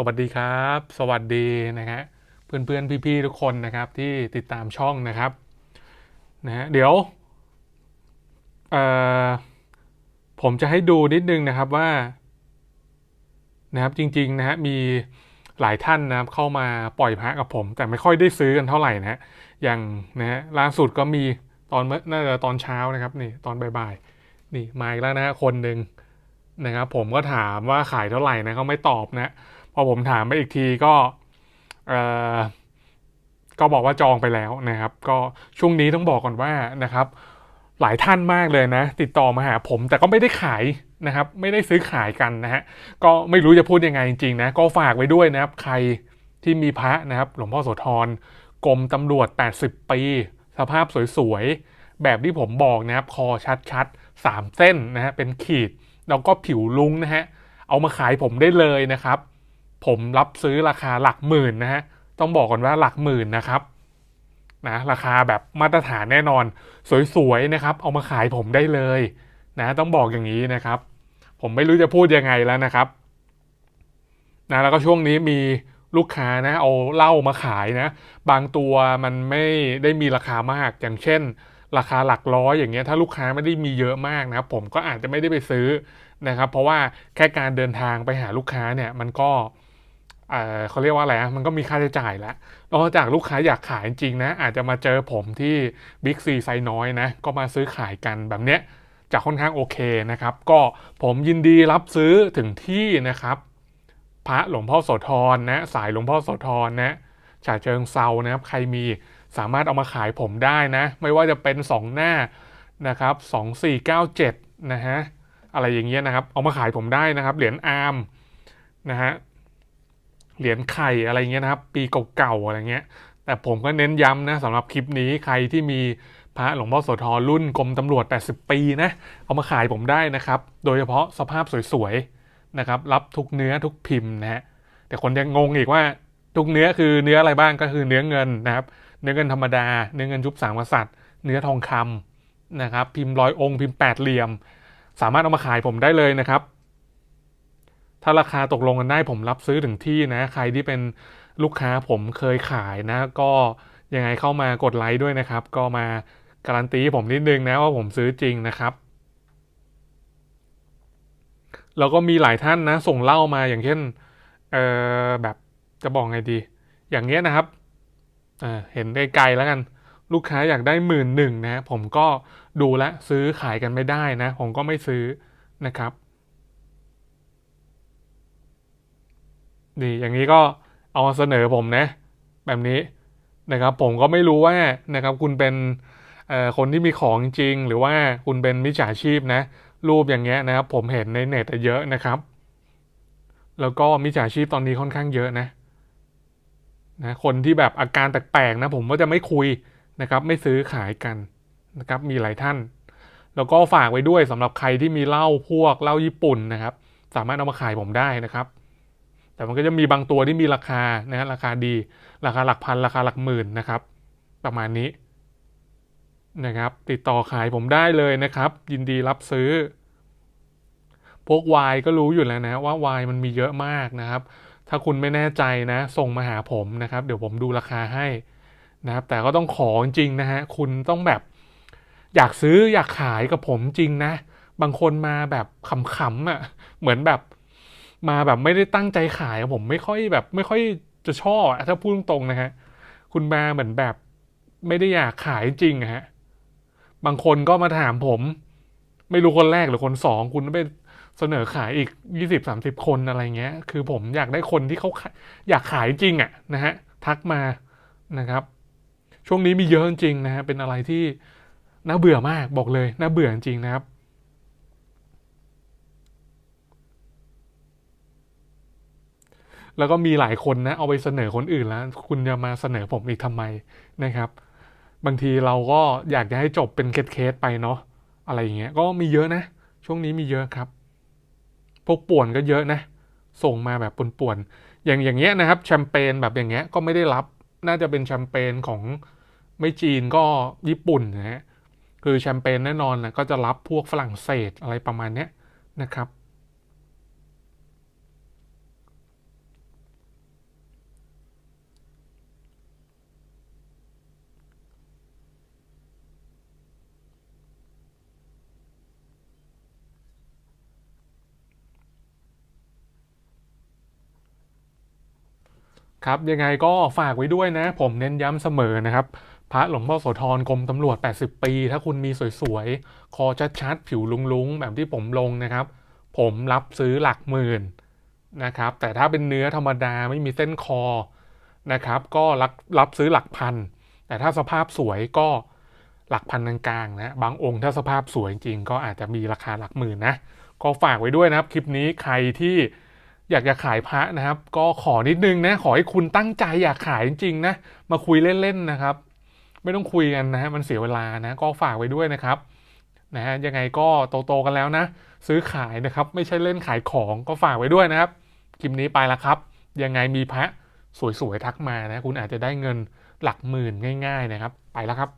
สวัสดีครับ สวัสดีนะฮะเพื่อนๆพี่ๆทุกคนนะครับที่ติดตามช่องนะครับนะฮะเดี๋ยวเอ่อผมจะให้ดูนิดนึงนะครับว่านะครับจริงๆนะฮะมีหลายท่านนะครับเข้ามาปล่อยพระกับผม แต่ไม่ค่อยได้ซื้อกันเท่าไหร่นะฮะอย่างนะฮะล่าสุดก็มีตอนเมื่อน่าจะตอนเช้านะครับนี่ตอนบ่ายๆนี่มาอีกแล้วนะฮะคนหนึ่งนะครับผมก็ถามว่าขายเท่าไหร่นะเขาไม่ตอบนะ อผมถามไปอีกทีก็เออก็บอกว่าจองไปแล้วนะครับ ก็ช่วงนี้ต้องบอกก่อนว่านะครับ หลายท่านมากเลยนะ ติดต่อมาหาผมแต่ก็ไม่ได้ขายนะครับ ไม่ได้ซื้อขายกันนะฮะก็ไม่รู้จะพูดยังไงจริงๆนะก็ฝากไว้ด้วยนะครับ ใครที่มีพระนะครับ หลวงพ่อโสธรกรมตำรวจ 80 ปี สภาพสวยๆ แบบที่ผมบอกนะครับ คอชัดๆ 3 เส้นนะฮะเป็นขีด แล้วก็ผิวลุงนะฮะ เอามาขายผมได้เลยนะครับ ผมรับซื้อราคาหลักหมื่นนะฮะต้องบอกก่อนว่าหลักหมื่นนะครับนะราคาแบบมาตรฐานแน่นอน สวยๆนะครับ เอามาขายผมได้เลยนะต้องบอกอย่างนี้นะครับ ผมไม่รู้จะพูดยังไงแล้วนะครับนะแล้วก็ช่วงนี้มีลูกค้านะเอาเหล้ามาขายนะ บางตัวมันไม่ได้มีราคามากอย่างเช่น ราคาหลักร้อยอย่างเงี้ยถ้าลูกค้าไม่ได้มีเยอะมากนะครับผมก็อาจจะไม่ได้ไปซื้อนะครับ เพราะว่าแค่การเดินทางไปหาลูกค้าเนี่ยมันก็ เขาเรียกว่าอะไรมันก็มีค่าใช้จ่ายแล้วนอกจากลูกค้าอยากขายจริงนะ อาจจะมาเจอผมที่บิ๊กซีไซน้อยนะ ก็มาซื้อขายกันแบบเนี้ยจะค่อนข้างโอเคนะครับ ก็ผมยินดีรับซื้อถึงที่นะครับ พระหลวงพ่อโสธรนะ สายหลวงพ่อโสธรนะฉาเชิงเซานะครับ ใครมีสามารถเอามาขายผมได้นะ ไม่ว่าจะเป็น 2 หน้านะครับ2497 นะฮะ อะไรอย่างเงี้ยนะครับ เอามาขายผมได้นะครับ เหรียญอาร์มนะฮะ เหรียญไข่อะไรเงี้ยนะครับ ปีเก่าๆอะไรเงี้ย แต่ผมก็เน้นย้ำนะสำหรับคลิปนี้ใครที่มีพระหลวงพ่อโสธรรุ่นกรมตำรวจ 80 ปีนะเอามาขายผมได้นะครับ โดยเฉพาะสภาพสวยๆนะครับ รับทุกเนื้อทุกพิมพ์นะฮะแต่คนยังงงอีกว่าทุกเนื้อคือเนื้ออะไรบ้างก็คือเนื้อเงินนะครับ เนื้อเงินธรรมดา เนื้อเงินชุบสามกษัตริย์ เนื้อทองคำนะครับ พิมพ์ร้อยองค์ พิมพ์แปดเหลี่ยม สามารถเอามาขายผมได้เลยนะครับ ถ้าราคาตกลงกันได้ผมรับซื้อถึงที่นะ ใครที่เป็นลูกค้าผมเคยขายนะ ก็ยังไงเข้ามากดไลค์ด้วยนะครับ ก็มาการันตีผมนิดนึงนะว่าผมซื้อจริงนะครับแล้วก็มีหลายท่านนะ ส่งเล่ามาอย่างเช่นเออแบบจะบอกไงดี อย่างเงี้ยนะครับเเห็นไกลๆแล้วกัน ลูกค้าอยากได้หมื่นหนึ่งนะ ผมก็ดูแลซื้อขายกันไม่ได้นะ ผมก็ไม่ซื้อนะครับ นี่อย่างนี้ก็เอามาเสนอผมนะ แบบนี้นะครับ ผมก็ไม่รู้ว่านะครับคุณเป็นคนที่มีของจริง หรือว่าคุณเป็นมิจฉาชีพนะ รูปอย่างเงี้ยนะครับ ผมเห็นในเน็ตเยอะนะครับ แล้วก็มิจฉาชีพตอนนี้ค่อนข้างเยอะนะนะคนที่แบบอาการแปลกๆนะ ผมก็จะไม่คุยนะครับ ไม่ซื้อขายกันนะครับ มีหลายท่าน แล้วก็ฝากไว้ด้วยสำหรับใครที่มีเหล้าพวกเหล้าญี่ปุ่นนะครับ สามารถเอามาขายผมได้นะครับ แต่มันก็จะมีบางตัวที่มีราคานะราคาดี ราคาหลักพัน ราคาหลักหมื่นนะครับ ประมาณนี้นะครับ ติดต่อขายผมได้เลยนะครับ ยินดีรับซื้อ พวกวายก็รู้อยู่แล้วนะว่าวายมันมีเยอะมากนะครับ ถ้าคุณไม่แน่ใจนะ ส่งมาหาผมนะครับ เดี๋ยวผมดูราคาให้นะครับ แต่ก็ต้องขอจริงนะฮะคุณต้องแบบ อยากซื้ออยากขายกับผมจริงนะ บางคนมาแบบขำๆอะ่ะเหมือนแบบ มาแบบไม่ได้ตั้งใจขายผมไม่ค่อยแบบ ไม่ค่อยจะชอบถ้าพูดตรงๆนะฮะคุณมาเหมือนแบบไม่ได้อยากขายจริงฮะ บางคนก็มาถามผม ไม่รู้คนแรกหรือคนสองคุณไปเสนอขายอีกยี่สิบสามสิบคนอะไรเงี้ย คือผมอยากได้คนที่เขาอยากขายจริงอะนะฮะทักมานะครับ ช่วงนี้มีเยอะจริงนะฮะเป็นอะไรที่น่าเบื่อมากบอกเลยน่าเบื่อจริงนะครับ แล้วก็มีหลายคนนะเอาไปเสนอคนอื่นแล้ว คุณจะมาเสนอผมอีกทำไมนะครับ บางทีเราก็อยากจะให้จบเป็นเคสๆไปเนาะอะไรอย่างเงี้ยก็มีเยอะนะ ช่วงนี้มีเยอะครับ พวกป่วนก็เยอะนะ ส่งมาแบบป่วนๆอย่างอย่างเงี้ยนะครับ แชมเปญแบบอย่างเงี้ยก็ไม่ได้รับน่าจะเป็นแชมเปญของไม่จีนก็ญี่ปุ่นนะฮะคือแชมเปญแน่นอนนะก็จะรับพวกฝรั่งเศสอะไรประมาณเนี้ยนะครับ ครับยังไงก็ฝากไว้ด้วยนะ ผมเน้นย้ำเสมอนะครับ พระหลวงพ่อโสธรกรมตำรวจ 80 ปี ถ้าคุณมีสวยๆ คอชัดๆผิวลุงๆ แบบที่ผมลงนะครับ ผมรับซื้อหลักหมื่นนะครับ แต่ถ้าเป็นเนื้อธรรมดาไม่มีเส้นคอนะครับ ก็รับรับซื้อหลักพัน แต่ถ้าสภาพสวยก็หลักพันกลางๆนะ บางองค์ถ้าสภาพสวยจริงก็อาจจะมีราคาหลักหมื่นนะ ก็ฝากไว้ด้วยนะครับ คลิปนี้ใครที่ อยากจะขายพระนะครับ ก็ขอนิดนึงนะ ขอให้คุณตั้งใจอยากขายจริงๆนะ มาคุยเล่นๆนะครับ ไม่ต้องคุยกันนะฮะมันเสียเวลานะ ก็ฝากไว้ด้วยนะครับนะฮะยังไงก็โตๆกันแล้วนะ ซื้อขายนะครับ ไม่ใช่เล่นขายของก็ฝากไว้ด้วยนะครับคลิปนี้ไปแล้วครับ ยังไงมีพระสวยๆทักมานะ คุณอาจจะได้เงินหลักหมื่นง่าย ๆ นะครับ ไปแล้วครับ